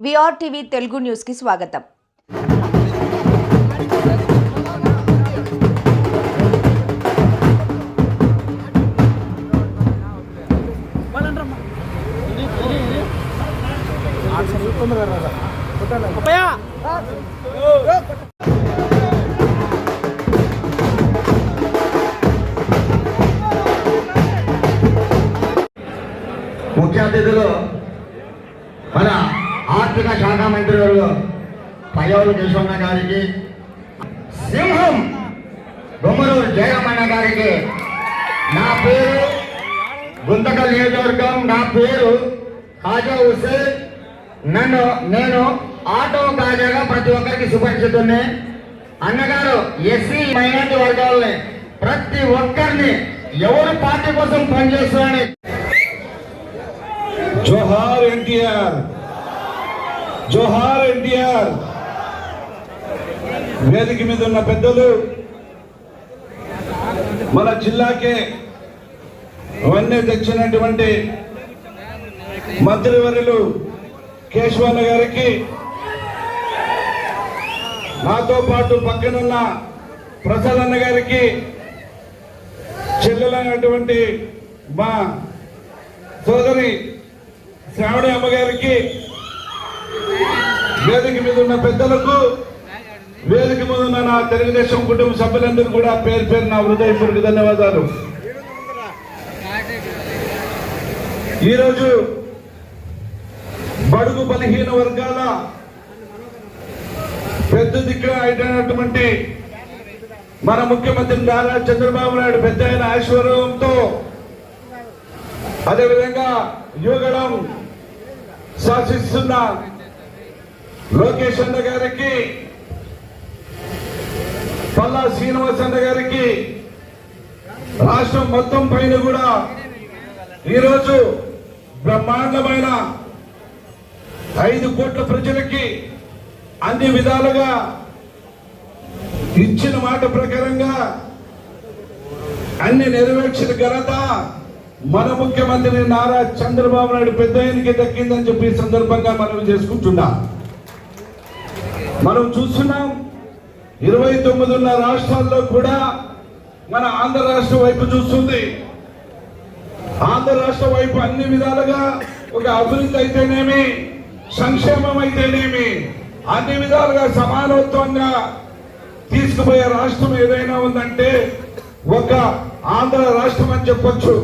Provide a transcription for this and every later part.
విఆర్టీవీ తెలుగు న్యూస్కి స్వాగతం. ముఖ్య అతిథులు ఆర్థిక శాఖ మంత్రి గారు పయ్యవరు కేశవన్న గారికి సింహం బొమ్మరూరు జయరమణ గారికి. నా పేరు గుంతకల్ నియోజకవర్గం నా పేరు ఖాజా హుసేన్ నన్ను నేను ఆటో ఖాజాగా ప్రతి ఒక్కరికి సుపరిచితున్నే అన్నగారు ఎస్సీ మైనార్టీ వర్గాలని ప్రతి ఒక్కరిని ఎవరు పార్టీ కోసం పనిచేస్తున్నారని జోహార్ ఎన్టీఆర్. జోహార్ ఎన్టీఆర్. వేదిక మీద ఉన్న పెద్దలు మన జిల్లాకే అవన్నీ తెచ్చినటువంటి మంత్రివర్యులు కేశవన్న గారికి నాతో పాటు పక్కనున్న ప్రసాద్ అన్న గారికి చెల్లెలైనటువంటి మా సోదరి శ్రావణి అమ్మగారికి వేదిక మీద ఉన్న పెద్దలకు వేదిక మీద ఉన్న నా తెలుగుదేశం కుటుంబ సభ్యులందరూ కూడా పేరు పేరు నా హృదయపూర్వక ధన్యవాదాలు. ఈరోజు బడుగు బలహీన వర్గాల పెద్ద దిక్కున అయినటువంటి మన ముఖ్యమంత్రి నారా చంద్రబాబు నాయుడు పెద్ద ఆయన ఐశ్వర్యంతో అదేవిధంగా యువగడం శాసిస్తున్న లోకేష్ అన్న గారికి పల్లా శ్రీనివాస్ అన్న గారికి రాష్ట్రం మొత్తం పైన కూడా ఈరోజు బ్రహ్మాండమైన ఐదు కోట్ల ప్రజలకి అన్ని విధాలుగా ఇచ్చిన మాట ప్రకారంగా అన్ని నెరవేర్చిన ఘనత మన ముఖ్యమంత్రి నారా చంద్రబాబు నాయుడు పెద్ద ఆయనకి దక్కిందని చెప్పి సందర్భంగా మనం చేసుకుంటున్నాం. మనం చూస్తున్నాం ఇరవై తొమ్మిది ఉన్న రాష్ట్రాల్లో కూడా మన ఆంధ్ర రాష్ట్రం వైపు చూస్తుంది. ఆంధ్ర రాష్ట్ర వైపు అన్ని విధాలుగా ఒక అభివృద్ధి అయితేనేమి సంక్షేమం అయితేనేమి అన్ని విధాలుగా సమానత్వంగా తీసుకుపోయే రాష్ట్రం ఏదైనా ఉందంటే ఒక ఆంధ్ర రాష్ట్రం అని చెప్పొచ్చు.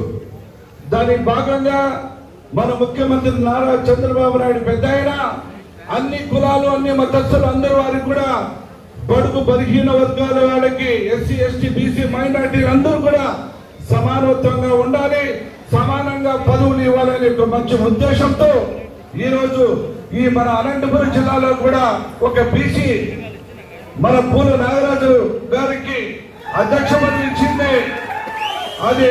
దాని భాగంగా మన ముఖ్యమంత్రి నారా చంద్రబాబు నాయుడు పెద్ద అన్ని కులాలు అన్ని మతస్థులు అందరూ వారికి కూడా బడుగు బలహీన వర్గాల వాళ్ళకి ఎస్సీ ఎస్టీ బీసీ మైనార్టీలు అందరూ కూడా సమానత్వంగా ఉండాలి సమానంగా పదవులు ఇవ్వాలనే ఒక మంచి ఉద్దేశంతో ఈరోజు ఈ మన అనంతపురం జిల్లాలో కూడా ఒక బీసీ మన పూల నాగరాజు గారికి అధ్యక్ష పదవి ఇచ్చింది. అది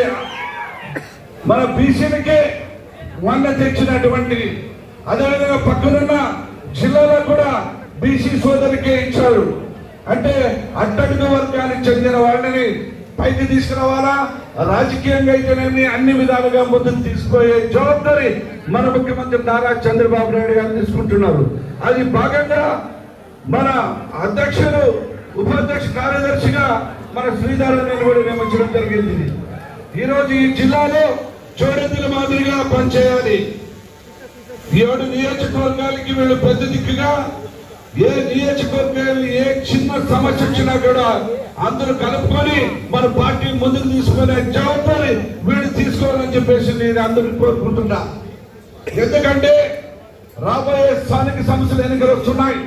మన బీసీలకే మొన్న తెచ్చినటువంటి అదేవిధంగా పక్కనున్న జిల్లాలో కూడా బీసీ సోదరికే ఇచ్చారు. అంటే అట్టడుగు వర్గానికి చెందిన వాళ్ళని పైకి తీసుకురావాలా? రాజకీయంగా అయితేనేమి అన్ని విధాలుగా ముందుకు తీసుకుపోయే జవాబారి మన ముఖ్యమంత్రి నారా చంద్రబాబు నాయుడు గారు తీసుకుంటున్నారు. అది భాగంగా మన అధ్యక్షుడు ఉపాధ్యక్ష కార్యదర్శిగా మన శ్రీధరని కూడా నియమించడం జరిగింది. ఈరోజు ఈ జిల్లాలో చోడెద్దుల మాదిరిగా పనిచేయాలి. ఏడు నియోజకవర్గాలకి వీళ్ళు పెద్ద దిక్కుగా ఏ నియోజకవర్గాలు ఏ చిన్న సమస్య వచ్చినా కూడా అందరూ కలుపుకొని మన పార్టీ ముందుకు తీసుకునే జవాబుని వీళ్ళు తీసుకోవాలని చెప్పేసి నేను అందరికీ కోరుకుంటున్నా. ఎందుకంటే రాబోయే స్థానిక సమస్యలు ఎన్నికలు వస్తున్నాయి.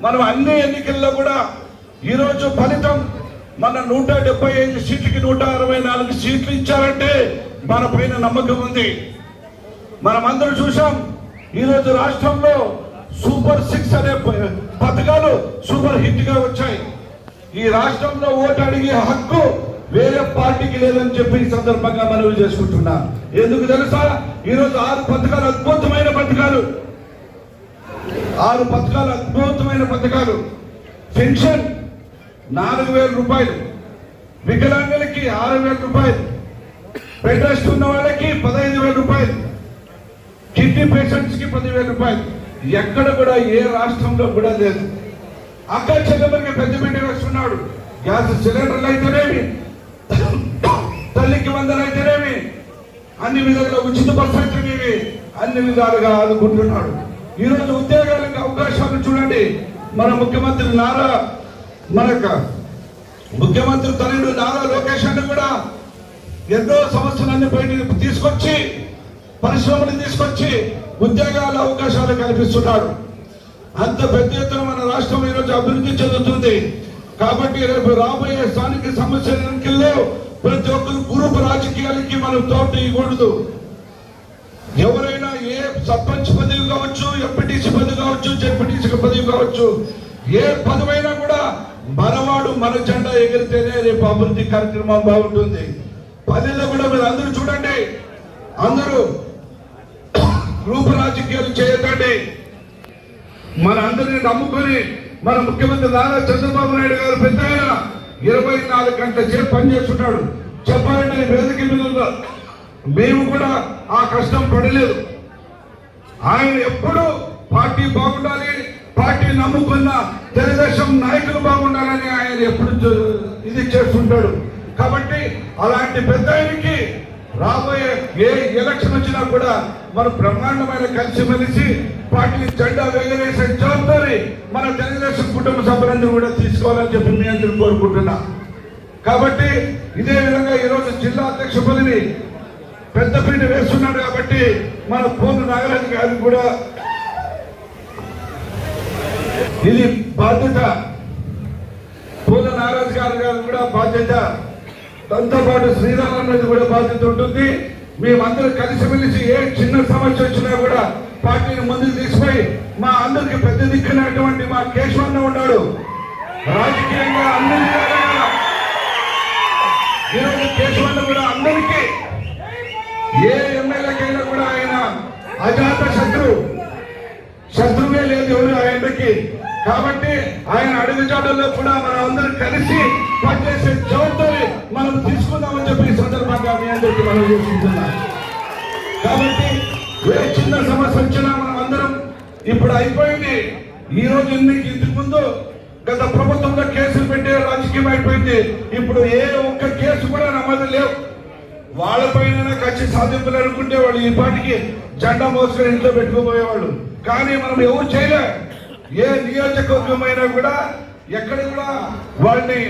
మనం అన్ని ఎన్నికల్లో కూడా ఈరోజు ఫలితం మన నూట డెబ్బై ఐదు సీట్లకి నూట అరవై నాలుగు సీట్లు ఇచ్చారంటే మన పైన నమ్మకం ఉంది. మనం చూసాం ఈరోజు రాష్ట్రంలో సూపర్ సిక్స్ అనే పథకాలు సూపర్ హిట్గా వచ్చాయి. ఈ రాష్ట్రంలో ఓటు అడిగే హక్కు వేరే పార్టీకి లేదని చెప్పి ఈ సందర్భంగా మనవి చేసుకుంటున్నా. ఎందుకు తెలుసా? ఈరోజు ఆరు పథకాలు అద్భుతమైన పథకాలు. ఆరు పథకాలు అద్భుతమైన పథకాలు. పెన్షన్ నాలుగు వేల రూపాయలు. వికలాంగులకి ఆరు వేల రూపాయలు. బెడ్ రెస్ట్ ఉన్న వాళ్ళకి పదహైదు వేల ఎన్ని పేషెంట్స్కి పదివేల రూపాయలు. ఎక్కడ కూడా ఏ రాష్ట్రంలో కూడా లేదు. అక్క చెల్లెమ్మకి పెద్ద బిడ్డ వేస్తున్నాడు. గ్యాస్ సిలిండర్లు అయితేనేమి? తల్లికి వందలు అయితేనేమి? అన్ని విధాలుగా ఉచిత బస్సు ఇవి. అన్ని విధాలుగా ఆదుకుంటున్నాడు. ఈరోజు ఉద్యోగాలకు అవకాశాలు చూడండి. మన ముఖ్యమంత్రి నారా మన ముఖ్యమంత్రి తనయుడు నారా లోకేష్ అని కూడా ఎన్నో సమస్యలన్నీ బయటకు తీసుకొచ్చి పరిశ్రమలు తీసుకొచ్చి ఉద్యోగాల అవకాశాలు కల్పిస్తున్నాడు. అంత పెద్ద ఎత్తున మన రాష్ట్రం ఈరోజు అభివృద్ధి చెందుతుంది. కాబట్టి రేపు రాబోయే స్థానిక సమస్యలలో ప్రతి ఒక్కరు గ్రూప్ రాజకీయాలకి మనం తోట ఇవ్వకూడదు. ఎవరైనా ఏ సర్పంచ్ పదవి కావచ్చు ఎంపీటీసీ పదవి కావచ్చు జెడ్పీటీసీ పదవి కావచ్చు ఏ పదవైనా కూడా మనవాడు మన జెండా ఎగిరితేనే రేపు అభివృద్ధి కార్యక్రమం బాగుంటుంది. పల్లెల్లో కూడా మీరు అందరూ చూడండి. అందరూ మన నమ్ముకొని మన ముఖ్యమంత్రి నారా చంద్రబాబు నాయుడు గారు పెద్ద ఆయన ఇరవై నాలుగు గంటల సేపు పనిచేస్తున్నాడు చెప్పాలంటే వేదిక మీద మేము కూడా ఆ కష్టం పడలేదు. ఆయన ఎప్పుడు పార్టీ బాగుండాలి పార్టీ నమ్ముకున్న తెలుగుదేశం నాయకులు బాగుండాలని ఆయన ఎప్పుడు ఇది చేస్తుంటాడు. కాబట్టి అలాంటి పెద్ద ఆయనకి రాబోయే ఏ ఎలక్షన్ వచ్చినా కూడా మన బ్రహ్మాండమైన కలిసిమెలిసి పార్టీ జెండా ఎగరేసే జవాబారి మన తెలుగుదేశం కుటుంబ సభ్యులందరూ కూడా తీసుకోవాలని చెప్పి మీ అందరూ కోరుకుంటున్నా. కాబట్టి ఇదే విధంగా ఈరోజు జిల్లా అధ్యక్ష పదవి పెద్దపీట వేస్తున్నాడు కాబట్టి మన పూర్ణ నాగరాజు గారికి కూడా ఇది బాధ్యత. పూర్ణ నాగరాజు గారి గారు కూడా బాధ్యత. దాంతో పాటు శ్రీరామ్ కూడా బాధ్యత ఉంటుంది మేమందరూ కలిసిమెలిసి ఏ చిన్న సమస్య వచ్చినా కూడా పార్టీని ముందుకు తీసుకుపోయి మా అందరికి పెద్ద దిక్కునటువంటి మా కేశవన్న ఉన్నాడు. రాజకీయంగా అందరికీ ఈరోజు కేశవన్న కూడా అందరికీ ఏ ఎమ్మెల్యేకైనా కూడా ఆయన అజాత శత్రువు శత్రువే లేదు ఎవరు ఆయనకి కాబట్టి ఆయన అడుగుజాడల్లో కూడా మనం అందరం కలిసి పనిచేసే చోటు మనం తీసుకుందామని చెప్పి ఈ సందర్భంగా మీ అందరికీ మనం చూసుకుంటున్నాం కాబట్టి ఏ చిన్న సమస్య వచ్చినా మనం అందరం ఇప్పుడు అయిపోయింది. ఈ రోజు ఇందుకు ఇంతకు ముందు గత ప్రభుత్వంలో కేసులు పెట్టే రాజకీయం అయిపోయింది. ఇప్పుడు ఏ ఒక్క కేసు కూడా నమ్మదు లేవు. వాళ్ళపైన కక్ష సాధింపులు అనుకుంటే వాళ్ళు ఈ పాటికి జెండా మోసుకొని ఇంట్లో పెట్టుకుపోయేవాళ్ళు. కానీ మనం ఎవరు చేయలే. ఏ నియోజకవర్గమైనా కూడా ఎక్కడ కూడా వాళ్ళని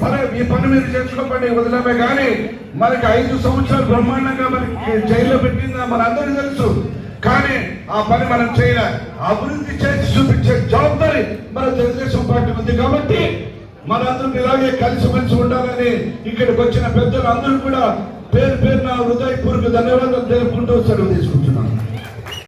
సరే ఈ పని మీరు చేసుకోకండి వదిలేమే కానీ మనకి ఐదు సంవత్సరాలు బ్రహ్మాండంగా మనకి జైల్లో పెట్టిందా మన అందరికీ తెలుసు. కానీ ఆ పని మనం చేయాలి. అభివృద్ధి చేసి చూపించే జవాబుదారి మన తెలుగుదేశం పార్టీ ఉంది కాబట్టి మనందరం ఇలాగే కలిసిమెలిసి ఉండాలని ఇక్కడికి వచ్చిన పెద్దలు అందరూ కూడా పేరు పేరున హృదయపూర్వక ధన్యవాదాలు తెలుపుకుంటూ సెలవు తీసుకుంటున్నాను